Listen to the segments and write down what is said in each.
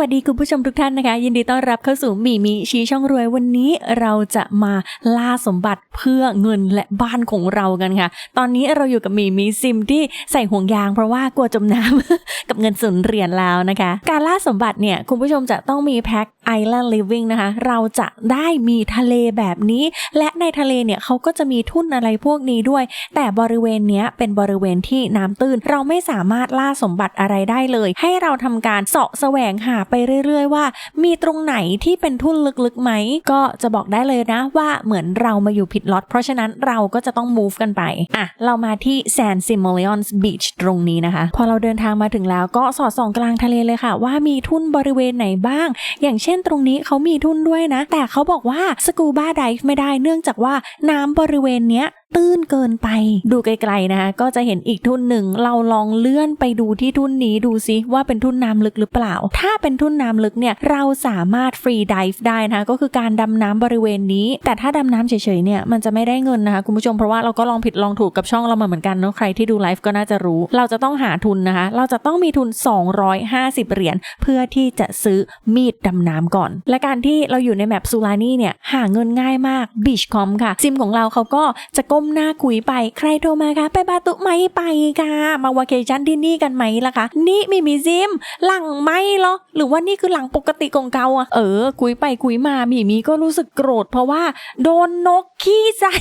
วัสดีคุณผู้ชมทุกท่านนะคะ ยินดีต้อนรับเข้าสู่มีมีชี้ช่องรวยวันนี้เราจะมาล่าสมบัติเพื่อเงินและบ้านของเรากันค่ะ ตอนนี้เราอยู่กับมีมีซิมที่ใส่ห่วงยางเพราะว่ากลัวจมน้ำกับเงินสุนเหรียญแล้วนะคะ การล่าสมบัติเนี่ยคุณผู้ชมจะต้องมีแพ็ค Island Living นะคะ เราจะได้มีทะเลแบบนี้ และในทะเลเนี่ยเขาก็จะมีทุ่นอะไรพวกนี้ด้วย แต่บริเวณเนี้ยเป็นบริเวณที่น้ำตื้น เราไม่สามารถล่าสมบัติอะไรได้เลย ให้เราทำการเสาะแสวงหาไปเรื่อยๆว่า มีตรงไหนที่เป็นทุ่นลึกๆไหม ก็จะบอกได้เลยนะว่าเหมือนเรามาอยู่ผิดล็อตเพราะฉะนั้นเราก็จะต้อง move กันไป อะ เรามาที่ San Simonians Beach ตรงนี้นะคะ พอเราเดินทางมาถึงแล้วก็สอดส่องกลางทะเลเลยค่ะ ว่ามีทุ่นบริเวณไหนบ้าง อย่างเช่นตรงนี้เขามีทุ่นด้วยนะ แต่เขาบอกว่าสกูบ้าไดฟ์ไม่ได้เนื่องจากว่าน้ำบริเวณเนี้ย ตื้นเกินไป ดูไกลๆนะคะก็จะเห็นอีกทุ่นหนึ่งเราลองเลื่อนไปดูที่ทุ่นนี้ดูซิว่าเป็นทุ่นน้ำลึกหรือเปล่า ถ้าเป็นทุ่นน้ำลึกเนี่ยเราสามารถฟรีดิฟได้นะคะก็คือการดำน้ำบริเวณนี้ แต่ถ้าดำน้ำเฉยๆเนี่ยมันจะไม่ได้เงินนะคะคุณผู้ชมเพราะว่าเราก็ลองผิดลองถูกกับช่องเรามาเหมือนกันเนาะใครที่ดูไลฟ์ก็น่าจะรู้ เราจะต้องหาทุนนะคะ เราจะต้องมีทุน 250 เหรียญเพื่อที่จะซื้อมีดดำน้ำก่อน และการที่เราอยู่ในแมปซูลานี่เนี่ยหาเงินง่ายมาก Beachcom ค่ะซิมของเราเขาก็จะก้มหน้าคุยไป ใครโทรมาคะไปบาตุไหมไปค่ะ มาวาเคชั่นที่นี่กันไหมล่ะคะนี่มีมีซิม หลังไหมเหรอหรือว่านี่คือหลังปกติของเกาอะเออ คุยไปคุยมามีมีก็รู้สึกโกรธเพราะว่า โดนนกขี้ใส่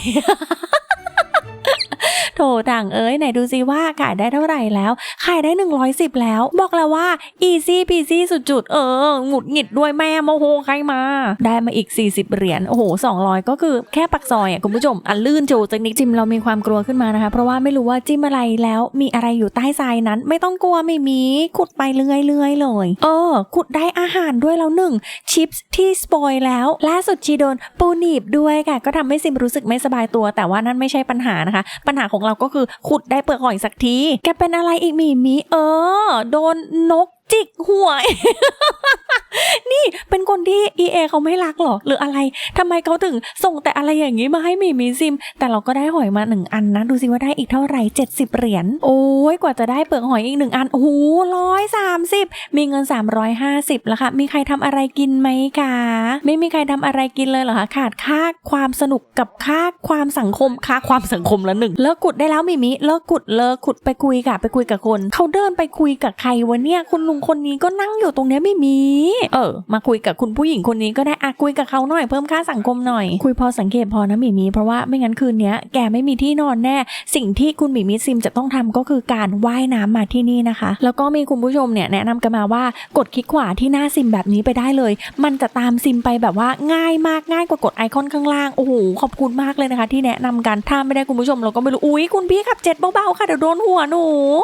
โถต่างเอ้ยไหนดูซิว่าขายได้เท่าไหร่แล้ว ขายได้ 110 แล้ว บอกแล้วว่า easy peasy สุดจุดๆ เออ หงุดหงิดด้วยแม่โมโหใครมา ได้มาอีก 40 เหรียญ โอ้โห 200 ก็คือแค่ปักซอยอะคุณผู้ชม อันลื่นโจจากนิกจิมเรามีความกลัวขึ้นมานะคะ เพราะว่าไม่รู้ว่าจิ้มอะไรแล้ว มีอะไรอยู่ใต้ทรายนั้น ไม่ต้องกลัวไม่มี ขุดไปเรื่อยๆเลย เออ ขุดได้อาหารด้วยแล้วหนึ่งชิปส์ที่สปอยแล้ว ล่าสุดชีโดนปูหนีบด้วยค่ะ ก็ทำให้ซิมรู้สึกไม่สบายตัว แต่ว่านั่นไม่ใช่ปัญหานะคะปัญหาของเราก็คือขุดได้เปลือกหอยสักที แกเป็นอะไรอีกหมีหมีเออ โดนนกจิกหัว เป็นคนที่ EA เขาไม่รักหรอหรืออะไรทำไมเขาถึงส่งแต่อะไรอย่างนี้มาให้หมีมีซิม แต่เราก็ได้หอยมาหนึ่งอันนะ ดูสิว่าได้อีกเท่าไหร่70 เหรียญโอ้ยกว่าจะได้เปลือกหอยอีกหนึ่งอันโอ้โหร้อยสามสิบมีเงิน 350แล้วค่ะมีใครทำอะไรกินไหมคะไม่มีใครทำอะไรกินเลยเหรอคะขาดค่าความสนุกกับค่าความสังคมค่าความสังคมละหนึ่งเลิกกุดได้แล้วมิมิเลิกกุดเลิกขุดไปคุยกับไปคุยกับคนเขาเดินไปคุยกับใครวะเนี่ยคุณลุงคนนี้ก็นั่งอยู่ตรงเนี้ยไม่มีเออ มาคุยกับคุณผูู้้หญิงคนนี้ก็ได้อะคุยกับเขาหน่อยเพิ่มค่าสังคมหน่อย คุยพอสังเกตพอนะหมีมีเพราะว่าไม่งั้นคืนนี้แกไม่มีที่นอนแน่ สิ่งที่คุณหมีมิซิมจะต้องทำก็คือการว่ายน้ำมาที่นี่นะคะ แล้วก็มีคุณผู้ชมเนี่ยแนะนำกันมาว่ากดคลิกขวาที่หน้าซิมแบบนี้ไปได้เลย มันจะตามซิมไปแบบว่าง่ายมากง่ายกว่ากดไอคอนข้างล่างโอ้โหขอบคุณมากเลยนะคะ ที่แนะนำกันถ้าไม่ได้คุณผู้ชมเราก็ไม่รู้อุ้ยคุณพี่ขับเจ็ตเบาๆค่ะเดี๋ยวโดนหัวหนู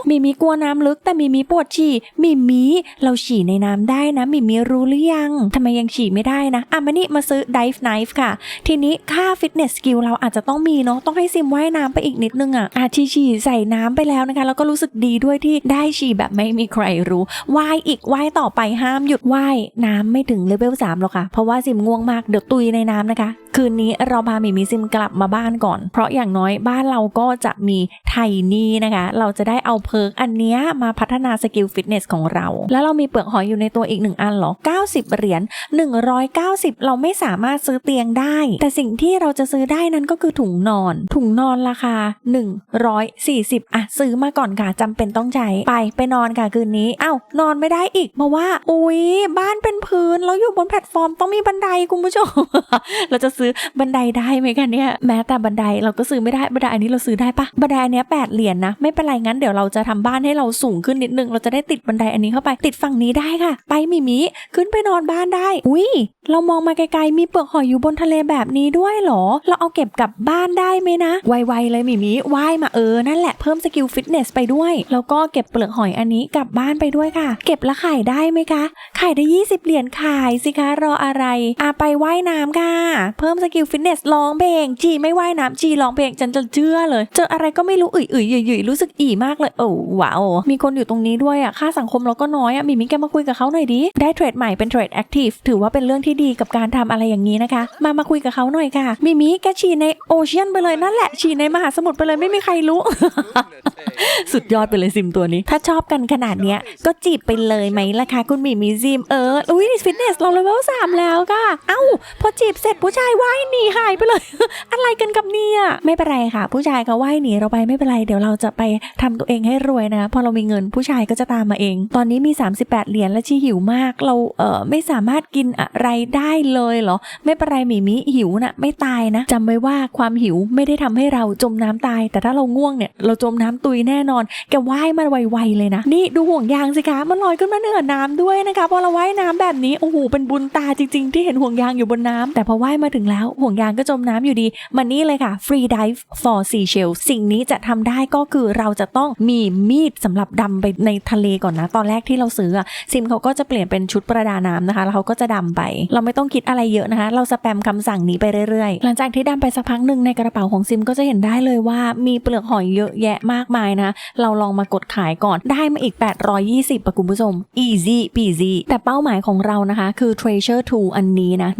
มีมีกลัวน้ำลึกแต่มีมีปวดฉี่มีมีเราฉี่ในน้ำได้นะมีมีรู้หรือยังทำไมยังฉี่ไม่ได้นะอะมานี่มาซื้อ dive knife ค่ะ ทีนี้ค่าฟิตเนสสกิลเราอาจจะต้องมีเนาะต้องให้ซิมว่ายน้ำไปอีกนิดนึงอะอาชีฉี่ใส่น้ำไปแล้วนะคะแล้วก็รู้สึกดีด้วยที่ได้ฉี่แบบไม่มีใครรู้ว่ายอีกว่ายต่อไปห้ามหยุดว่ายน้ำไม่ถึงเลเวล3หรอกค่ะ เพราะว่าซิมง่วงมากเดี๋ยวตุยในน้ำนะคะคืนนี้เราพาหมีมิซิมกลับมาบ้านก่อน เพราะอย่างน้อยบ้านเราก็จะมีไทนี่นะคะ เราจะได้เอาเพิร์กอันเนี้ยมาพัฒนาสกิลฟิตเนสของเรา แล้วเรามีเปลือกหอยอยู่ในตัวอีกหนึ่งอันหรอ 90 เหรียญ 190 เราไม่สามารถซื้อเตียงได้ แต่สิ่งที่เราจะซื้อได้นั้นก็คือถุงนอน ถุงนอนราคา 140อะซื้อมาก่อนค่ะจำเป็นต้องใช้ ไปไปนอนค่ะคืนนี้เอ้านอนไม่ได้อีกเพราว่า อุ๊ย บ้านเป็นพื้นแล้วอยู่บนแพลตฟอร์มต้องมีบันไดคุณผู้ชม เราจะซื้อบันไดได้ไหมคะเนี่ยแม้แต่บันไดเราก็ซื้อไม่ได้บันไดอันนี้เราซื้อได้ปะบันไดอันนี้แปดเหรียญนะไม่เป็นไรงั้นเดี๋ยวเราจะทำบ้านให้เราสูงขึ้นนิดนึงเราจะได้ติดบันไดอันนี้เข้าไปติดฝั่งนี้ได้ค่ะ ไปมิมิขึ้นไปนอนบ้านได้ อุ้ยเรามองมาไกลๆมีเปลือกหอยอยู่บนทะเลแบบนี้ด้วยหรอ เราเอาเก็บกลับบ้านได้ไหมนะไวๆเลยมิมิว่ายมาเออนั่นแหละเพิ่มสกิลฟิตเนสไปด้วยแล้วก็เก็บเปลือกหอยอันนี้กลับบ้านไปด้วยค่ะ เก็บแล้วขายได้ไหมคะขายได้ 20 เหรียญขายสิคะรออะไรอะไปว่ายน้ำค่ะเพิ่มพิ่มสกิลฟิตเนสร้องเพลงจีไม่ว่ายน้ำจีร้องเพลงฉันจะเชื่อเลยเจออะไรก็ไม่รู้อึยอึยหยุยหยุยรู้สึกอีมากเลยโอ้ว้าวมีคนอยู่ตรงนี้ด้วยอะค่าสังคมเราก็น้อยอะมิมิแกมาคุยกับเขาหน่อยดิได้เทรดใหม่เป็นเทรดแอคทีฟถือว่าเป็นเรื่องที่ดีกับการทำอะไรอย่างนี้นะคะ มามาคุยกับเขาหน่อยค่ะมิมิแกฉีในโอเชียนไปเลยนั่นแหละฉีในมหาสมุทรไปเลยไม่มีใครรู้ สุดยอดไปเลยซิมตัวนี้ ถ้าชอบกันขนาดเนี้ยก็จีบไปเลยไหมล่ะคะคุณมีมีซิมเอออุ้ยฟิตเนสเราเลเวลสามแล้วก็เอ้าพอจีบเสร็จผู้ชายว่ายหนีหายไปเลย อะไรกันกับเนี่ยไม่เป็นไรค่ะ ผู้ชายเขาว่ายหนีเราไปไม่เป็นไรเดี๋ยวเราจะไปทำตัวเองให้รวยนะพอเรามีเงินผู้ชายก็จะตามมาเอง ตอนนี้มี 38 เหรียญและชีหิวมาก เราเออไม่สามารถกินอะไรได้เลยเหรอ ไม่เป็นไรหมีมิหิวนะไม่ตายนะจำไว้ว่าความหิวไม่ได้ทำให้เราจมน้ำตาย แต่ถ้าเราง่วงเนี่ยเราจมน้ำตุยแน่นอน แกว่ายมาไวๆเลยนะ นี่ดูห่วงยางสิคะมันลอยขึ้นมาเหนือน้ำด้วยนะคะพอเราว่ายน้ำแบบนี้โอ้โหเป็นบุญตาจริง ๆ ที่เห็นห่วงยางอยู่บนน้ำแต่พอว่ายมาถึงแล้วห่วงยางก็จมน้ำอยู่ดี มันนี่เลยค่ะ free dive for seashell สิ่งนี้จะทำได้ก็คือเราจะต้องมีมีดสำหรับดำไปในทะเลก่อนนะ ตอนแรกที่เราซื้อซิมเขาก็จะเปลี่ยนเป็นชุดประดาน้ำนะคะ แล้วเขาก็จะดำไป เราไม่ต้องคิดอะไรเยอะนะคะ เราสแปมคำสั่งนี้ไปเรื่อยๆ หลังจากที่ดำไปสักพักหนึ่งในกระเป๋าของซิมก็จะเห็นได้เลยว่ามีเปลือกหอยเยอะแยะมากมายนะ เราลองมากดขายก่อนได้มาอีก 820ปะคุณผู้ชม easy peasy แต่เป้าหมายของเรานะคะ คือ treasure 2 อันนี้นะ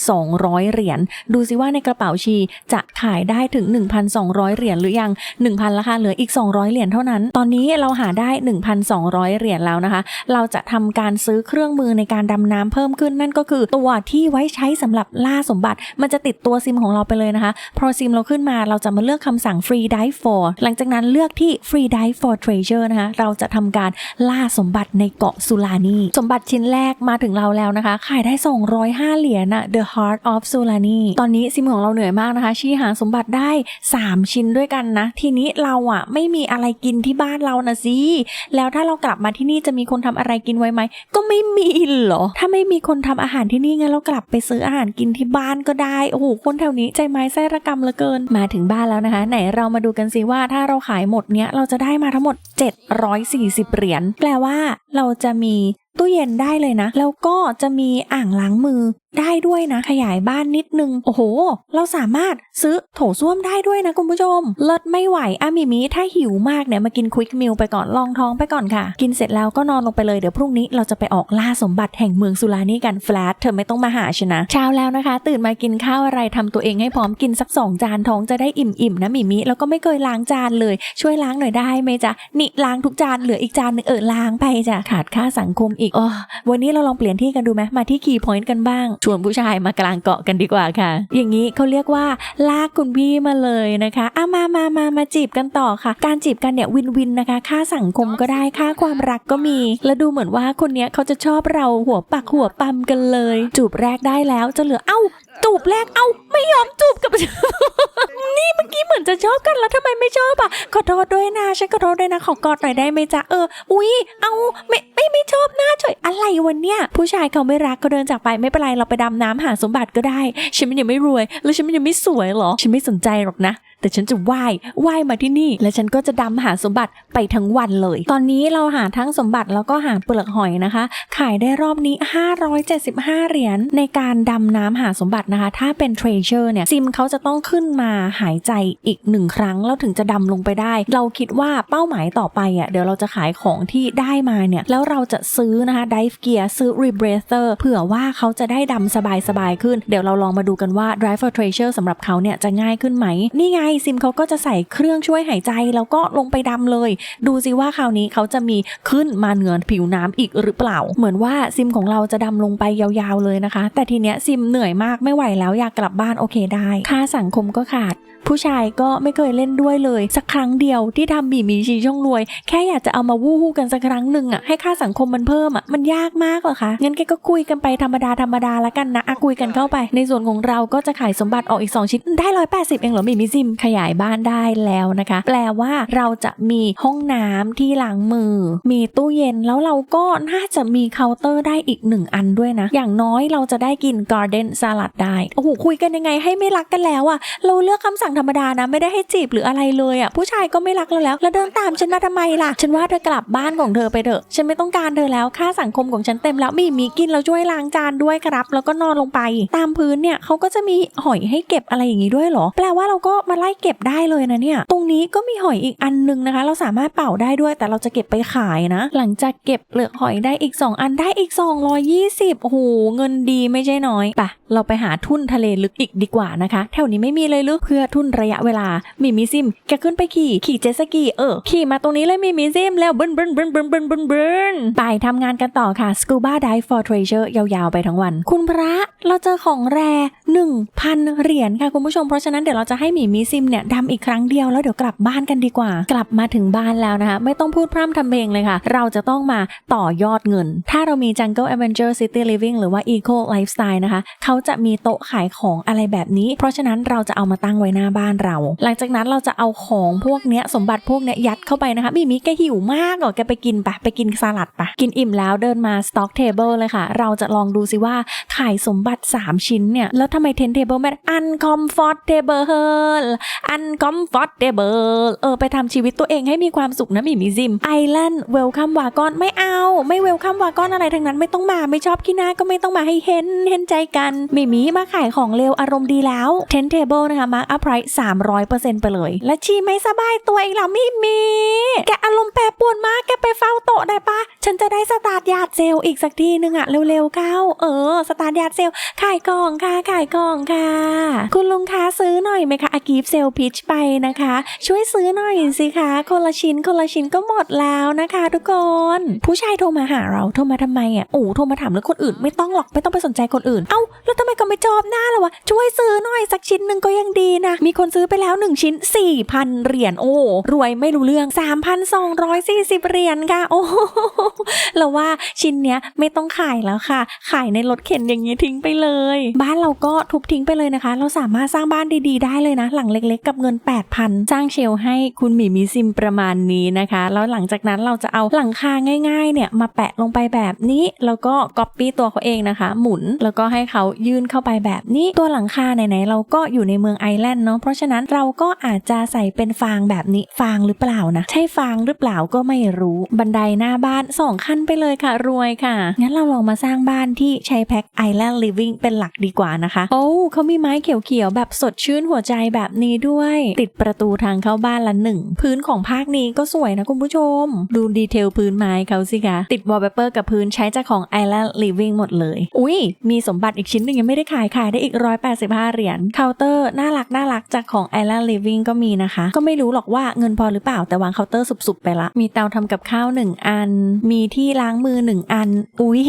1,200เหรียญ ดูสิว่าในกระเป๋าชีจะขายได้ถึง 1,200 เหรียญหรือยัง 1,000ราคาเหลืออีก 200 เหรียญเท่านั้น ตอนนี้เราหาได้ 1,200 เหรียญแล้วนะคะ เราจะทำการซื้อเครื่องมือในการดำน้ำเพิ่มขึ้นนั่นก็คือตัวที่ไว้ใช้สำหรับล่าสมบัติ มันจะติดตัวซิมของเราไปเลยนะคะ พอซิมเราขึ้นมาเราจะมาเลือกคำสั่ง free dive for หลังจากนั้นเลือกที่ free dive for treasure นะคะ เราจะทำการล่าสมบัติในเกาะสุลานี สมบัติชิ้นแรกมาถึงเราแล้วนะคะ ขายได้ 205 เหรียญอะ the heart of Sulani ตอนนี้ซิมของเราเหนื่อยมากนะคะ ชี้หาสมบัติได้ 3 ชิ้นด้วยกันนะ ทีนี้เราอะไม่มีอะไรกินที่บ้านเรานะสิ แล้วถ้าเรากลับมาที่นี่จะมีคนทำอะไรกินไว้ไหม ก็ไม่มีเหรอ ถ้าไม่มีคนทำอาหารที่นี่งั้นเรากลับไปซื้ออาหารกินที่บ้านก็ได้ โอ้โห คนแถวนี้ใจไม้ไส้ระกำเหลือเกิน มาถึงบ้านแล้วนะคะ ไหนเรามาดูกันสิว่าถ้าเราขายหมดเนี้ยเราจะได้มาทั้งหมด 740 เหรียญ แปลว่าเราจะมีตู้เย็นได้เลยนะ แล้วก็จะมีอ่างล้างมือ ได้ด้วยนะ ขยายบ้านนิดนึง โอ้โห เราสามารถซื้อโถส้วมได้ด้วยนะคุณผู้ชม เลิศไม่ไหวอะมิมิถ้าหิวมากเนี่ยมากินควิกมิลไปก่อนลองท้องไปก่อนค่ะ กินเสร็จแล้วก็นอนลงไปเลยเดี๋ยวพรุ่งนี้เราจะไปออกล่าสมบัติแห่งเมืองสุรานี่กันแฟลตเธอไม่ต้องมาหาชนะเช้าแล้วนะคะ ตื่นมากินข้าวอะไรทำตัวเองให้พร้อมกินสักสองจานท้องจะได้อิ่มๆนะมิมิแล้วก็ไม่เคยล้างจานเลย ช่วยล้างหน่อยได้ไหมจ๊ะนี่ล้างทุกจานเหลืออีกจานหนึ่งเออล้างไปจ้ะขาดค่าสังคมอีกอ๋อวันนี้เราลองเปลี่ยนที่กันดูไหมมาที่คีย์พอยต์กันบ้างชวนผู้ชายมากลางเกาะกันดีกว่าค่ะ อย่างนี้เขาเรียกว่าลากคุณพี่มาเลยนะคะอะมามามามาจีบกันต่อค่ะ การจีบกันเนี่ยวินวินนะคะ ค่าสังคมก็ได้ค่าความรักก็มี และดูเหมือนว่าคนเนี้ยเขาจะชอบเราหัวปักหัวปั๊มกันเลย จูบแรกได้แล้วจะเหลือเอ้าจูบแรกเอ้าไม่ยอมจูบกับ นี่เมื่อกี้เหมือนจะชอบกันแล้วทำไมไม่ชอบอะขอโทษด้วยนะฉันขอโทษด้วยนะขอกอดหน่อยได้ไหมจ๊ะเออ อุ้ยเอาไม่ ไม่ชอบหน้าเฉยอะไรวันเนี้ยผู้ชายเขาไม่รักเขาเดินจากไปไม่เป็นไรเราไปดำน้ำหาสมบัติก็ได้ฉันมันยังไม่รวย แล้วฉันมันยังไม่สวยหรอ ฉันไม่สนใจหรอกนะแต่ฉันจะว่ายว่ายมาที่นี่ และฉันก็จะดำหาสมบัติไปทั้งวันเลย ตอนนี้เราหาทั้งสมบัติแล้วก็หาเปลือกหอยนะคะ ขายได้รอบนี้ 575 เหรียญในการดำน้ำหาสมบัตินะคะ ถ้าเป็นเทรเชอร์เนี่ยซิมเขาจะต้องขึ้นมาหายใจอีกหนึ่งครั้ง แล้วถึงจะดำลงไปได้ เราคิดว่าเป้าหมายต่อไปอะเดี๋ยวเราจะขายของที่ได้มาเนี่ยแล้วเราจะซื้อนะคะ dive gear ซื้อ rebreather เผื่อว่าเขาจะได้ดำสบายๆขึ้น เดี๋ยวเราลองมาดูกันว่า drive for treasure สำหรับเขาเนี่ยจะง่ายขึ้นไหม นี่ไงซิมเขาก็จะใส่เครื่องช่วยหายใจแล้วก็ลงไปดำเลย ดูสิว่าคราวนี้เขาจะมีขึ้นมาเหนือผิวน้ำอีกหรือเปล่า เหมือนว่าซิมของเราจะดำลงไปยาวๆเลยนะคะ แต่ทีเนี้ยซิมเหนื่อยมากไม่ไหวแล้วอยากกลับบ้านโอเคได้ ค่าสังคมก็ขาด ผู้ชายก็ไม่เคยเล่นด้วยเลย สักครั้งเดียวที่ทำบีมีชีช่องรวย แค่อยากจะเอามาวู้ฮู้กันสักครั้งหนึ่งอะให้ค่าสังคมมันเพิ่มอะมันยากมากเหรอคะงั้นแกก็คุยกันไปธรรมดาธรรมดาละกันนะอะคุยกันเข้าไป ในส่วนของเราก็จะขายสมบัติออกอีก 2 ชิ้นได้ร้อยแปดสิบเองเหรอมีมิซิมขยายบ้านได้แล้วนะคะ แปลว่าเราจะมีห้องน้ำที่ล้างมือ มีตู้เย็นแล้วเราก็น่าจะมีเคาน์เตอร์ได้อีกหนึ่งอันด้วยนะ อย่างน้อยเราจะได้กินการ์เดนสลัดได้โอ้โหคุยกันยังไงให้ไม่รักกันแล้วอะเราเลือกคำสั่งธรรมดานะไม่ได้ให้จีบหรืออะไรเลยอะผู้ชายก็ไม่รักเราแล้ว แล้วเดินตามฉันมาทำไมล่ะ ฉันว่าเธอกลับบ้านของเธอไปเถอะ ฉันไม่ต้องการเธอแล้วค่าสังคมของฉันเต็มแล้วมีมีกินแล้วช่วยล้างจานด้วยครับ แล้วก็นอนลงไป ตามพื้นเนี่ยเขาก็จะมีหอยให้เก็บอะไรอย่างนี้ด้วยเหรอ แปลว่าเราก็มาไล่เก็บได้เลยนะเนี่ย ตรงนี้ก็มีหอยอีกอันนึงนะคะ เราสามารถเป่าได้ด้วย แต่เราจะเก็บไปขายนะ หลังจากเก็บเปลือกหอยได้อีก 2 อันได้อีก 220โอ้โหเงินดีไม่ใช่น้อยปะเราไปหาทุ่นทะเลลึกอีกดีกว่านะคะ แถวนี้ไม่มีเลยลึกเพื่อทุ่นระยะเวลามีมิซิมแกขึ้นไปขี่ขี่เจสกีเออขี่มาตรงนี้เลยมีมิซิมแล้วบึนบึนบึนบึนบึนบึนบึนไปทำงานกันต่อค่ะ Scuba Dive for Treasure ยาวๆไปทั้งวัน คุณพระเราเจอของแร1,000 เหรียญค่ะคุณผู้ชมเพราะฉะนั้นเดี๋ยวเราจะให้หมีมิซิมเนี่ยดำอีกครั้งเดียวแล้วเดี๋ยวกลับบ้านกันดีกว่า กลับมาถึงบ้านแล้วนะคะ ไม่ต้องพูดพร่ำทำเพลงเลยค่ะ เราจะต้องมาต่อยอดเงิน ถ้าเรามี Jungle Adventure City Living หรือว่า Eco Lifestyle นะคะ เขาจะมีโต๊ะขายของอะไรแบบนี้ เพราะฉะนั้นเราจะเอามาตั้งไว้หน้าบ้านเรา หลังจากนั้นเราจะเอาของพวกเนี้ยสมบัติพวกเนี้ยยัดเข้าไปนะคะมีมีแกหิวมากเหรอแกไปกินปะไปกินสลัดปะกินอิ่มแล้วเดินมา Stock Table เลยค่ะ เราจะลองดูสิว่าขายสมบัติ 3 ชิ้นเนี่ย แล้วทำไม Ten Table ไม่ Uncomfortable Uncomfortable เทเบิลเออไปทำชีวิตตัวเองให้มีความสุขนะมีมิซิม Island Welcome Wagon ไม่เอาไม่ Welcome Wagon อะไรทั้งนั้นไม่ต้องมาไม่ชอบขี้หน้าก็ไม่ต้องมาให้เห็นเห็นใจกันมีมีมาขายของเร็วอารมณ์ดีแล้ว Ten Table นะคะ Mark Up Price 300%ไปเลย และชีไม่สบายตัวอีกแล้วมีมี แกอารมณ์แปรปรวนมากแกไปเฝ้าโต๊ะได้ปะ ฉันจะได้สตาร์ทยาดเซลอีกสักทีนึงอะเร็วๆเข้าเออ สตาร์ทยาดเซลขายกล่องค่ะขายกล่องค่ะ คุณลุงคะซื้อหน่อยไหมคะอากีฟเซลพิชไปนะคะ ช่วยซื้อหน่อยสิคะคนละชิ้นคนละชิ้นก็หมดแล้วนะคะ ทุกคน ผู้ชายโทรมาหาเราโทรมาทำไมอะโอ้โทรมาถามเรื่องคนอื่นไม่ต้องหรอกไม่ต้องไปสนใจคนอื่น เอ้าแล้วทำไมก็ไม่จอบหน้าล่ะวะช่วยซื้อหน่อยสักชิ้นหนึ่งก็ยังดีนะมีคนซื้อไปแล้ว 1 ชิ้น 4,000 เหรียญโอ้รวยไม่รู้เรื่อง 3,240 เหรียญค่ะ โอ้เราว่าชิ้นเนี้ยไม่ต้องขายแล้วค่ะ ขายในรถเข็นอย่างนี้ทิ้งไปเลย บ้านเราก็ทุบทิ้งไปเลยนะคะ เราสามารถสร้างบ้านดีๆ ได้เลยนะ หลังเล็กๆ กับเงิน 8,000สร้างเชลให้คุณหมีมีซิมประมาณนี้นะคะ แล้วหลังจากนั้นเราจะเอาหลังคาง่ายๆ เนี่ยมาแปะลงไปแบบนี้ แล้วก็ก๊อปปี้ตัวเขาเองนะคะ หมุนแล้วก็ให้เขายื่นเข้าไปแบบนี้ตัวหลังคาไหนๆเราก็อยู่ในเมืองไอแลนด์เนาะเพราะฉะนั้นเราก็อาจจะใส่เป็นฟางแบบนี้ฟางหรือเปล่านะ ใช่ฟางหรือเปล่าก็ไม่รู้บันไดหน้าบ้านสองขั้นไปเลยค่ะ รวยค่ะ งั้นเราลองมาสร้างบ้านที่ใช้แพ็คไอแลนด์ลิฟวิ่งเป็นหลักดีกว่านะคะ โอ้เขามีไม้เขียวๆ แบบสดชื่นหัวใจแบบนี้ด้วย ติดประตูทางเข้าบ้านละหนึ่ง พื้นของภาคนี้ก็สวยนะคุณผู้ชม ดูดีเทลพื้นไม้เขาสิคะ ติดวอลเปเปอร์กับพื้นใช้จากของ Island Living หมดเลย อุ้ยมีสมบัติอีกชิ้นหนึ่งยังไม่ได้ขายขายได้อีก 185 เหรียญเคาน์เตอร์น่ารักน่ารักจากของ Island Living ก็มีนะคะ ก็ไม่รู้หรอกว่าเงินพอหรือเปล่าแต่วางเคาน์เตอร์สุบๆไปละ มีเตาทำกับข้าว 1 อัน มีที่ล้างมือ 1 อัน อุ้ย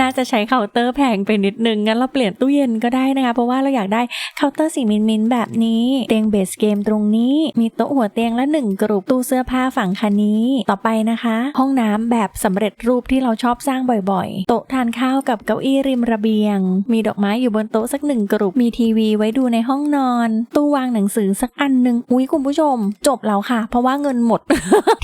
น่าจะใช้เคาน์เตอร์แพงไปนิดนึง งั้นเราเปลี่ยนตู้เย็นก็ได้นะคะ เพราะว่าเราอยากได้เคาน์เตอร์สีมินมินๆแบบนี้ เตียงเบสเกมตรงนี้ มีโต๊ะหัวเตียงละหนึ่งกรุปตู้เสื้อผ้าฝั่งคันนี้ ต่อไปนะคะ ห้องน้ำแบบสำเร็จรูปที่เราชอบสร้างบ่อยๆ โต๊ะทานข้าวกับเก้าอี้ริมระเบียง มีดอกไม้อยู่บนโต๊ะสักหนึ่งกรุปมีทีวีไว้ดูในห้องนอน ตู้วางหนังสือสักอันหนึ่งอุ้ยคุณผู้ชม จบแล้วค่ะ เพราะว่าเงินหมด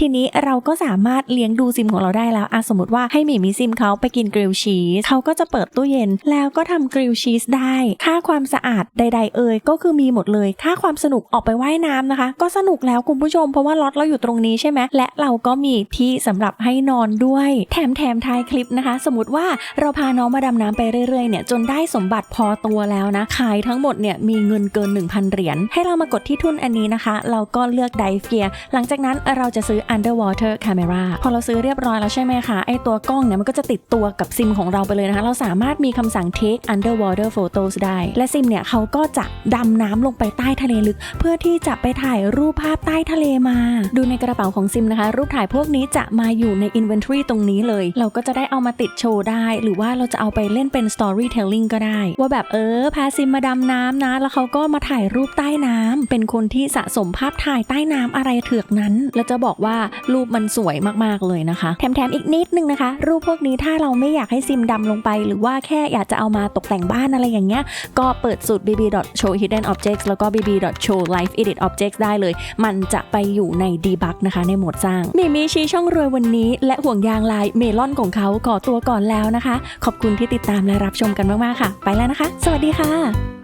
ทีนี้เราก็สามารถเลี้ยงดูซิมของเราได้แล้วอะสมมติว่าให้หมีมีซิมเขาไปกินกริลชีสเขาก็จะเปิดตู้เย็น แล้วก็ทำกริลชีสได้ ค่าความสะอาดใด ๆ เอ่ยก็คือมีหมดเลย ค่าความสนุกออกไปว่ายน้ำนะคะ ก็สนุกแล้วคุณผู้ชม เพราะว่าล็อตเราอยู่ตรงนี้ใช่ไหมและเราก็มีที่สำหรับให้นอนด้วย แถมแถมท้ายคลิปนะคะ สมมติว่าเราพาน้องมาดำน้ำไปเรื่อยๆเนี่ยจนได้สมบัติพอตัวแล้วนะขายทั้งหมดเนี่ยมีเงินเกิน 1,000 เหรียญให้เรามากดที่ทุนอันนี้นะคะ เราก็เลือก Dive Gear หลังจากนั้นเราจะซื้อ Underwater Camera พอเราซื้อเรียบร้อยแล้วใช่ไหมคะ ไอตัวกล้องเนี่ยมันก็จะติดตัวกับซิมของเราไปเลยนะคะ เราสามารถมีคำสั่ง Take Underwater Photos ได้ และซิมเนี่ยเขาก็จะดำน้ำลงไปใต้ทะเลลึก เพื่อที่จะไปถ่ายรูปภาพใต้ทะเลมา ดูในกระเป๋าของซิมนะคะ รูปถ่ายพวกนี้จะมาอยู่ใน Inventory ตรงนี้เลย เราก็จะได้เอามาติดโชว์ได้ หรือว่าเราจะเอาไปเล่นเป็น Storytelling ก็ได้ ว่าแบบเออพาซิมมาดำน้ำนะ แล้วเขาก็มาถ่ายรูปใต้น้ำเป็นคนที่สะสมภาพถ่ายใต้น้ำอะไรเถือกนั้น แล้วจะบอกว่ารูปมันสวยมากๆเลยนะคะ แถมๆอีกนิดนึงนะคะ รูปพวกนี้ถ้าเราไม่อยากให้ซิมดำลงไป หรือว่าแค่อยากจะเอามาตกแต่งบ้านอะไรอย่างเงี้ย ก็เปิดสูตร bb.show hidden objects แล้วก็ bb.show live edit objects ได้เลย มันจะไปอยู่ใน debug นะคะ ในโหมดสร้างมีมีชี้ช่องรวยวันนี้ และห่วงยางลายเมลอนของเขาขอตัวก่อนแล้วนะคะ ขอบคุณที่ติดตามและรับชมกันมากๆค่ะ ไปแล้วนะคะ สวัสดีค่ะ